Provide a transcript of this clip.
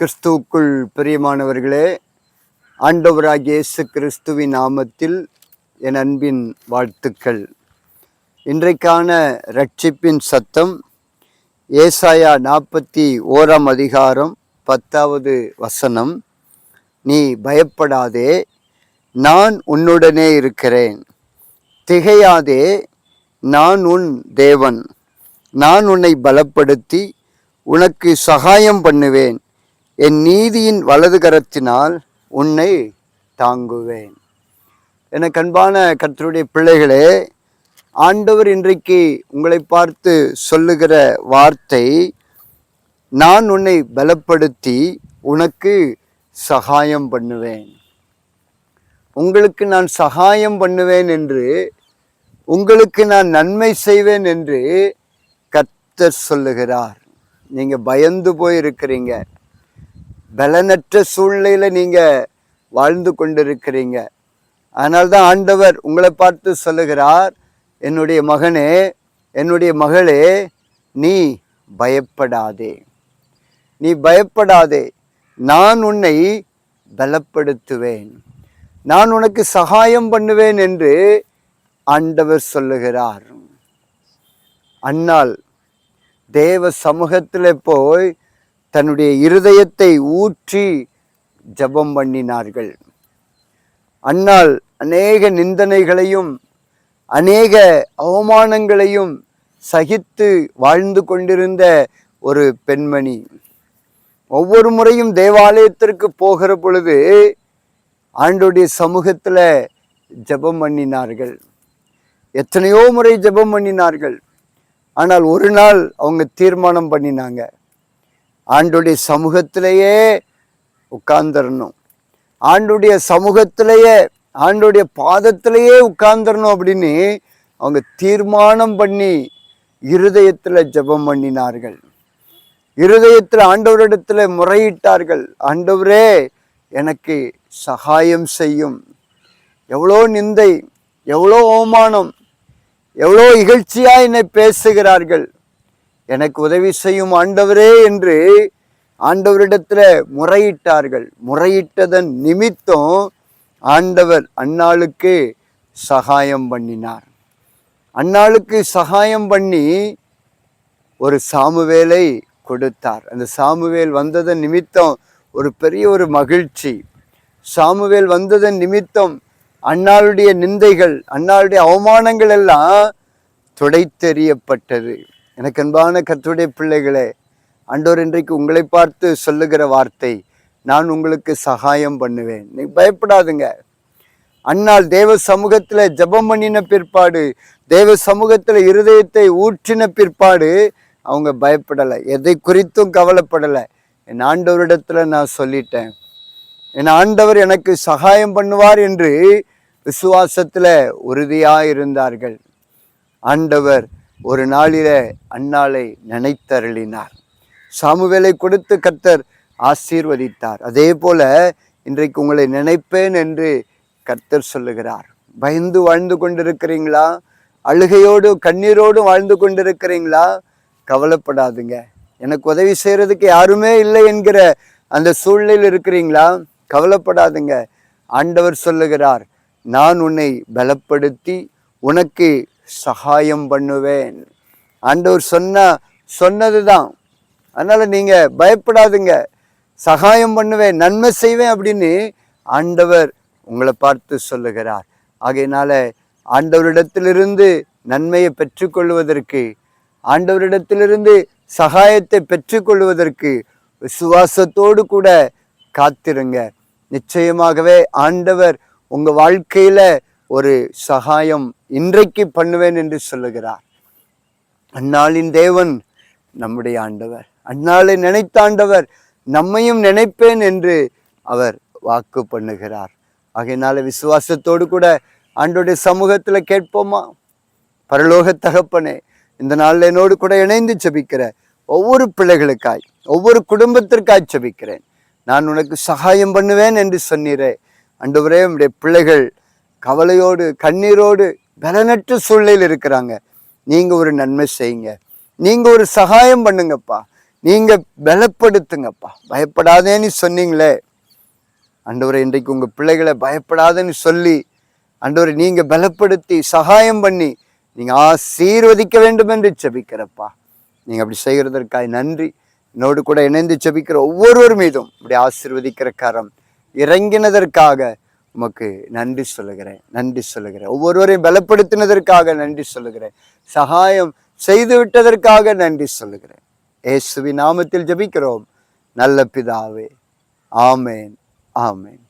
கிறிஸ்துவுக்குள் பிரியமானவர்களே ஆண்டவராகிய இயேசு கிறிஸ்துவின் நாமத்தில் என் அன்பின் வாழ்த்துக்கள். இன்றைக்கான ரட்சிப்பின் சத்தம் ஏசாயா நாற்பத்தி ஓராம் அதிகாரம் பத்தாவது வசனம். நீ பயப்படாதே நான் உன்னுடனே இருக்கிறேன். திகையாதே நான் உன் தேவன். நான் உன்னை பலப்படுத்தி உனக்கு சகாயம் பண்ணுவேன். என் நீதியின் வலது கரத்தினால் உன்னை தாங்குவேன். என கண்பான கர்த்தருடைய பிள்ளைகளே ஆண்டவர் இன்றைக்கு உங்களை பார்த்து சொல்லுகிற வார்த்தை நான் உன்னை பலப்படுத்தி உனக்கு சகாயம் பண்ணுவேன். உங்களுக்கு நான் சகாயம் பண்ணுவேன் என்று உங்களுக்கு நான் நன்மை செய்வேன் என்று கர்த்தர் சொல்லுகிறார். நீங்கள் பயந்து போய் இருக்கிறீங்க பலனற்ற சூழ்நிலையில் நீங்கள் வாழ்ந்து கொண்டிருக்கிறீங்க. அதனால்தான் ஆண்டவர் உங்களை பார்த்து சொல்லுகிறார் என்னுடைய மகனே என்னுடைய மகளே நீ பயப்படாதே. நீ பயப்படாதே. நான் உன்னை பலப்படுத்துவேன். நான் உனக்கு சகாயம் பண்ணுவேன் என்று ஆண்டவர் சொல்லுகிறார். அன்னால் தேவ சமூகத்தில் போய் தன்னுடைய இருதயத்தை ஊற்றி ஜெபம் பண்ணினார்கள். அன்னால் அநேக நிந்தனைகளையும் அநேக அவமானங்களையும் சகித்து வாழ்ந்து கொண்டிருந்த ஒரு பெண்மணி. ஒவ்வொரு முறையும் தேவாலயத்திற்கு போகிற பொழுது ஆண்டுடைய சமூகத்தில் ஜெபம் பண்ணினார்கள். எத்தனையோ முறை ஜெபம் பண்ணினார்கள். ஆனால் ஒரு நாள் அவங்க தீர்மானம் பண்ணினாங்க. ஆண்டுடைய சமூகத்திலேயே உட்கார்ந்துடணும் ஆண்டுடைய சமூகத்திலேயே ஆண்டுடைய பாதத்திலேயே உட்கார்ந்துடணும் அப்படின்னு அவங்க தீர்மானம் பண்ணி இருதயத்தில் ஜெபம் பண்ணினார்கள். இருதயத்தில் ஆண்டவரிடத்தில் முறையிட்டார்கள். ஆண்டவரே எனக்கு சகாயம் செய்யும். எவ்வளோ நிந்தை எவ்வளோ அவமானம் எவ்வளோ இகழ்ச்சியாக என்னை பேசுகிறார்கள். எனக்கு உதவி செய்யும் ஆண்டவரே என்று ஆண்டவரிடத்தில் முறையிட்டார்கள். முறையிட்டதன் நிமித்தம் ஆண்டவர் அன்னாளுக்கு சகாயம் பண்ணினார். அன்னாளுக்கு சகாயம் பண்ணி ஒரு சாமுவேலை கொடுத்தார். அந்த சாமுவேல் வந்ததன் நிமித்தம் ஒரு பெரிய ஒரு மகிழ்ச்சி. சாமுவேல் வந்ததன் நிமித்தம் அன்னாளுடைய நிந்தைகள் அன்னாளுடைய அவமானங்கள் எல்லாம் துடைத்தெறியப்பட்டது. எனக்கு அன்பான கத்துடைய பிள்ளைகளே ஆண்டவர் இன்றைக்கு உங்களை பார்த்து சொல்லுகிற வார்த்தை நான் உங்களுக்கு சகாயம் பண்ணுவேன். நீ பயப்படாதுங்க. அன்னால் தேவ சமூகத்தில் ஜெபம் பண்ணின பிற்பாடு தேவ சமூகத்தில் இருதயத்தை ஊற்றின பிற்பாடு அவங்க பயப்படலை. எதை குறித்தும் கவலைப்படலை. என் ஆண்டவரிடத்தில் நான் சொல்லிட்டேன். என் ஆண்டவர் எனக்கு சகாயம் பண்ணுவார் என்று விசுவாசத்தில் உறுதியாக இருந்தார்கள் ஆண்டவர் ஒரு நாளிலே அன்னாளை நினைத்தருளினார். சாமுவேலை கொடுத்து கர்த்தர் ஆசீர்வதித்தார். அதே போல இன்றைக்கு உங்களை நினைப்பேன் என்று கர்த்தர் சொல்லுகிறார். பயந்து வாழ்ந்து கொண்டிருக்கிறீங்களா? அழுகையோடு கண்ணீரோடு வாழ்ந்து கொண்டிருக்கிறீங்களா? கவலைப்படாதுங்க. எனக்கு உதவி செய்கிறதுக்கு யாருமே இல்லை என்கிற அந்த சூழ்நிலையில் இருக்கிறீங்களா? கவலைப்படாதுங்க. ஆண்டவர் சொல்லுகிறார் நான் உன்னை பலப்படுத்தி உனக்கு சகாயம் பண்ணுவேன். ஆண்டவர் சொன்ன சொன்னது தான் அதனால் நீங்கள் பயப்படாதுங்க. சகாயம் பண்ணுவேன் நன்மை செய்வேன் அப்படின்னு ஆண்டவர் உங்களை பார்த்து சொல்லுகிறார். ஆகையினால ஆண்டவரிடத்திலிருந்து நன்மையை பெற்றுக்கொள்வதற்கு ஆண்டவரிடத்திலிருந்து சகாயத்தை பெற்றுக்கொள்வதற்கு விசுவாசத்தோடு கூட காத்திருங்க. நிச்சயமாகவே ஆண்டவர் உங்கள் வாழ்க்கையில் ஒரு சகாயம் இன்றைக்கு பண்ணுவேன் என்று சொல்லுகிறார். அந்நாளின் தேவன் நம்முடைய ஆண்டவர். அந்நாளை நினைத்த ஆண்டவர் நம்மையும் நினைப்பேன் என்று அவர் வாக்கு பண்ணுகிறார். ஆகையினால விசுவாசத்தோடு கூட ஆண்டோடைய சமூகத்துல கேட்போமா? பரலோக தகப்பனே இந்த நாளில் என்னோடு கூட இணைந்து செபிக்கிற ஒவ்வொரு பிள்ளைகளுக்காய் ஒவ்வொரு குடும்பத்திற்காய் செபிக்கிறேன் நான் உனக்கு சகாயம் பண்ணுவேன் என்று சொன்னீரே. அன்றுவரே உடைய பிள்ளைகள் கவலையோடு கண்ணீரோடு பலனற்ற சூழ்நிலையில் இருக்கிறாங்க. நீங்கள் ஒரு நன்மை செய்யுங்க. நீங்கள் ஒரு சகாயம் பண்ணுங்கப்பா. நீங்கள் பலப்படுத்துங்கப்பா. பயப்படாதேன்னு சொன்னீங்களே. அண்டவரை இன்றைக்கு உங்கள் பிள்ளைகளை பயப்படாதேன்னு சொல்லி அண்டவரை நீங்கள் பலப்படுத்தி சகாயம் பண்ணி நீங்கள் ஆசீர்வதிக்க வேண்டும் என்று செபிக்கிறப்பா நீங்கள் அப்படி செய்கிறதற்காக நன்றி. என்னோடு கூட இணைந்து செபிக்கிற ஒவ்வொருவர் மீதும் இப்படி ஆசீர்வதிக்கிற கரம் இறங்கினதற்காக உமக்கு நன்றி சொல்லுகிறேன் நன்றி சொல்லுகிறேன். ஒவ்வொருவரையும் பலப்படுத்தினதற்காக நன்றி சொல்லுகிறேன். சகாயம் செய்து விட்டதற்காக நன்றி சொல்லுகிறேன். ஏசுவி நாமத்தில் ஜெபிக்கிறோம். நல்ல பிதாவே. ஆமேன். ஆமேன்.